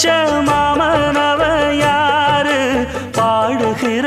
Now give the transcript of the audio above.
வச்ச மாமனவ யாரு பாடுகிற